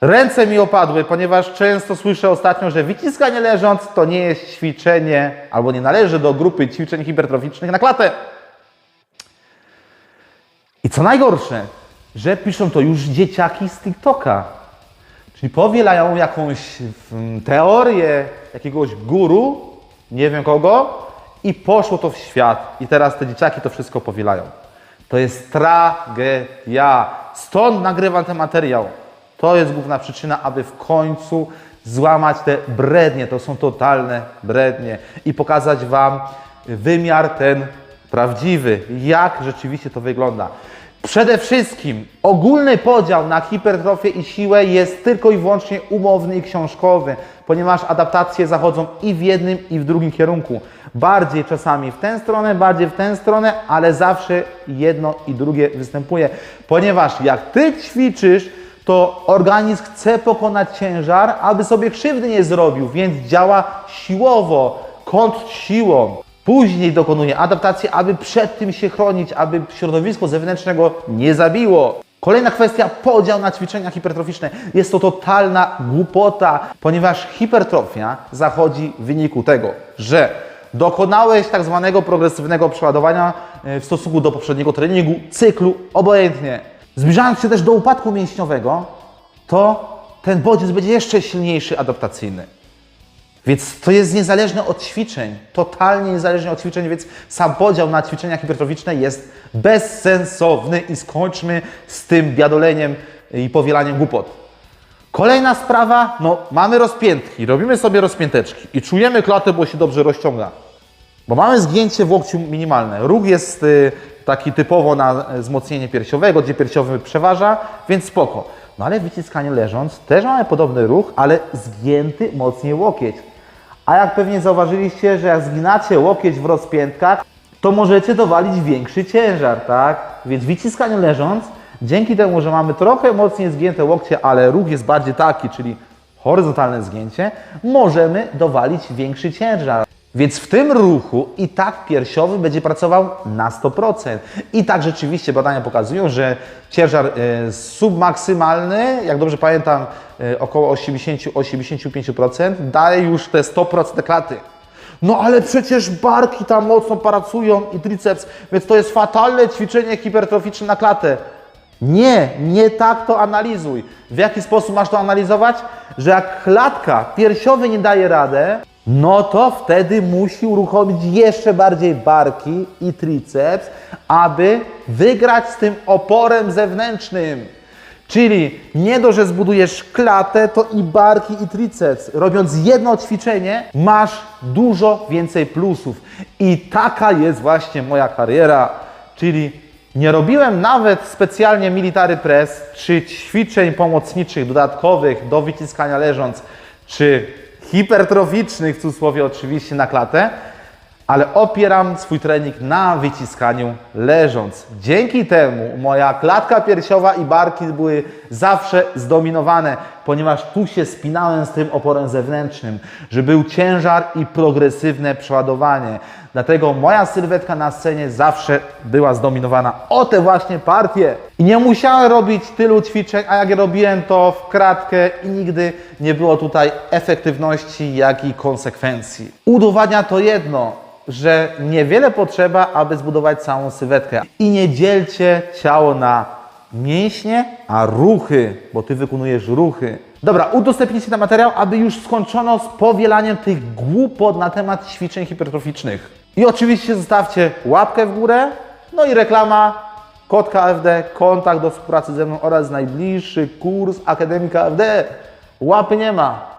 Ręce mi opadły, ponieważ często słyszę ostatnio, że wyciskanie leżąc to nie jest ćwiczenie, albo nie należy do grupy ćwiczeń hipertroficznych na klatę. I co najgorsze, że piszą to już dzieciaki z TikToka. Czyli powielają jakąś mm, teorię jakiegoś guru, nie wiem kogo, i poszło to w świat. I teraz te dzieciaki to wszystko powielają. To jest tragedia. Stąd nagrywam ten materiał. To jest główna przyczyna, aby w końcu złamać te brednie. To są totalne brednie. I pokazać Wam wymiar ten prawdziwy. Jak rzeczywiście to wygląda. Przede wszystkim ogólny podział na hipertrofię i siłę jest tylko i wyłącznie umowny i książkowy, ponieważ adaptacje zachodzą i w jednym, i w drugim kierunku. Bardziej czasami w tę stronę, bardziej w tę stronę, ale zawsze jedno i drugie występuje. Ponieważ jak Ty ćwiczysz, to organizm chce pokonać ciężar, aby sobie krzywdy nie zrobił, więc działa siłowo, kąt siłą. Później dokonuje adaptacji, aby przed tym się chronić, aby środowisko zewnętrznego nie zabiło. Kolejna kwestia, podział na ćwiczenia hipertroficzne. Jest to totalna głupota, ponieważ hipertrofia zachodzi w wyniku tego, że dokonałeś tak zwanego progresywnego przeładowania e, w stosunku do poprzedniego treningu, cyklu, obojętnie. Zbliżając się też do upadku mięśniowego, to ten bodziec będzie jeszcze silniejszy adaptacyjny. Więc to jest niezależne od ćwiczeń, totalnie niezależnie od ćwiczeń, więc sam podział na ćwiczenia hipertroficzne jest bezsensowny i skończmy z tym biadoleniem i powielaniem głupot. Kolejna sprawa, no mamy rozpiętki, robimy sobie rozpięteczki i czujemy klatę, bo się dobrze rozciąga. Bo mamy zgięcie w łokciu minimalne. Ruch jest y, taki typowo na wzmocnienie piersiowego, gdzie piersiowy przeważa, więc spoko. No ale wyciskanie leżąc też mamy podobny ruch, ale zgięty mocniej łokieć. A jak pewnie zauważyliście, że jak zginacie łokieć w rozpiętkach, to możecie dowalić większy ciężar, tak? Więc wyciskanie leżąc, dzięki temu, że mamy trochę mocniej zgięte łokcie, ale ruch jest bardziej taki, czyli horyzontalne zgięcie, możemy dowalić większy ciężar. Więc w tym ruchu i tak piersiowy będzie pracował na 100%. I tak rzeczywiście badania pokazują, że ciężar e, submaksymalny, jak dobrze pamiętam, e, około 80-85% daje już te 100% klaty. No ale przecież barki tam mocno pracują i triceps, więc to jest fatalne ćwiczenie hipertroficzne na klatę. Nie, nie tak to analizuj. W jaki sposób masz to analizować? Że jak klatka piersiowy nie daje radę, no to wtedy musi uruchomić jeszcze bardziej barki i triceps, aby wygrać z tym oporem zewnętrznym. Czyli nie do, że zbudujesz klatę, to i barki, i triceps. Robiąc jedno ćwiczenie, masz dużo więcej plusów. I taka jest właśnie moja kariera. Czyli nie robiłem nawet specjalnie military press, czy ćwiczeń pomocniczych dodatkowych do wyciskania leżąc, czy hipertroficznych, w cudzysłowie oczywiście, na klatę, ale opieram swój trening na wyciskaniu leżąc. Dzięki temu moja klatka piersiowa i barki były zawsze zdominowane, ponieważ tu się spinałem z tym oporem zewnętrznym, że był ciężar i progresywne przeładowanie. Dlatego moja sylwetka na scenie zawsze była zdominowana o te właśnie partie. I nie musiałem robić tylu ćwiczeń, a jak robiłem to w kratkę i nigdy nie było tutaj efektywności, jak i konsekwencji. Udowadnia to jedno, że niewiele potrzeba, aby zbudować całą sylwetkę. I nie dzielcie ciało na mięśnie, a ruchy, bo ty wykonujesz ruchy. Dobra, udostępnijcie ten materiał, aby już skończono z powielaniem tych głupot na temat ćwiczeń hipertroficznych. I oczywiście zostawcie łapkę w górę, no i reklama, kod KFD, kontakt do współpracy ze mną oraz najbliższy kurs Akademii KFD. Łapy nie ma.